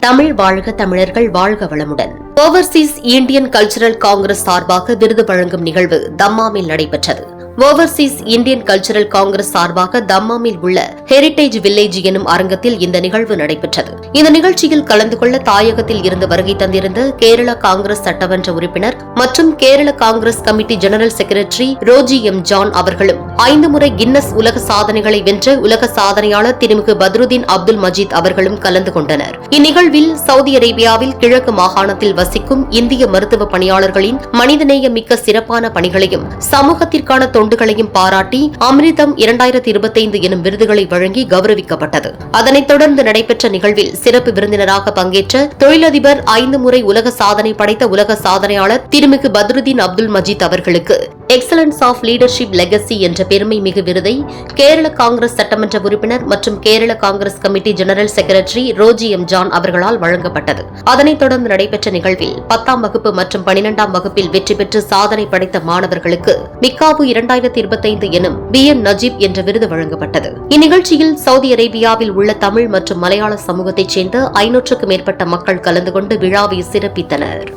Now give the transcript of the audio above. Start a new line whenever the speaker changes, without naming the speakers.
தமிழ் வாழ்க தமிழர்கள் வாழ்க வளமுடன். ஓவர்சீஸ் இந்தியன் கல்ச்சரல் காங்கிரஸ் சார்பாக விருது வழங்கும் நிகழ்வு தம்மாமில் நடைபெற்றது. ஓவர்சீஸ் இந்தியன் கல்ச்சரல் காங்கிரஸ் சார்பாக தம்மாமில் உள்ள ஹெரிட்டேஜ் வில்லேஜ் எனும் அரங்கத்தில் இந்த நிகழ்வு நடைபெற்றது. இந்த நிகழ்ச்சியில் கலந்து கொள்ள தாயகத்தில் இருந்து வருகை தந்திருந்த கேரள காங்கிரஸ் சட்டமன்ற உறுப்பினர் மற்றும் Kerala Congress committee general secretary Roji M John அவர்களும் ஐந்து முறை கின்னஸ் உலக சாதனைகளை வென்ற உலக சாதனையாளர் திருமிகு பத்ருதீன் அப்துல் மஜீத் அவர்களும் கலந்து கொண்டனர். இந்நிகழ்வில் சவுதி அரேபியாவில் கிழக்கு மாகாணத்தில் வசிக்கும் இந்திய மருத்துவ பணியாளர்களின் மனிதநேய மிக்க சிறப்பான பணிகளையும் சமூகத்திற்கான தொண்டுகளையும் பாராட்டி அமிர்தம் இரண்டாயிரத்தி இருபத்தைந்து எனும் விருதுகளை வழங்கி கௌரவிக்கப்பட்டது. அதனைத் தொடர்ந்து நடைபெற்ற நிகழ்வில் சிறப்பு விருந்தினராக பங்கேற்ற தொழிலதிபர் ஐந்து முறை உலக சாதனை படைத்த உலக சாதனையாளர் திருமிகு பத்ருதீன் அப்துல் மஜீத் அவர்களுக்கு எக்ஸலன்ஸ் ஆஃப் லீடர்ஷிப் லெகசி என்ற பெருமை மிகு விருதை கேரள காங்கிரஸ் சட்டமன்ற உறுப்பினர் மற்றும் Kerala Congress committee general secretary Roji M John அவர்களால் வழங்கப்பட்டது. அதனைத் தொடர்ந்து நடைபெற்ற நிகழ்வில் பத்தாம் வகுப்பு மற்றும் பனிரெண்டாம் வகுப்பில் வெற்றி பெற்று சாதனை படைத்த மாணவர்களுக்கு மிக்காவு இரண்டாயிரத்தி இருபத்தைந்து எனும் பி என் நஜீப் என்ற விருது வழங்கப்பட்டது. இந்நிகழ்ச்சியில் சவுதி அரேபியாவில் உள்ள தமிழ் மற்றும் மலையாள சமூகத்தைச் சேர்ந்த ஐநூற்றுக்கும் மேற்பட்ட மக்கள் கலந்து கொண்டு விழாவை சிறப்பித்தனர்.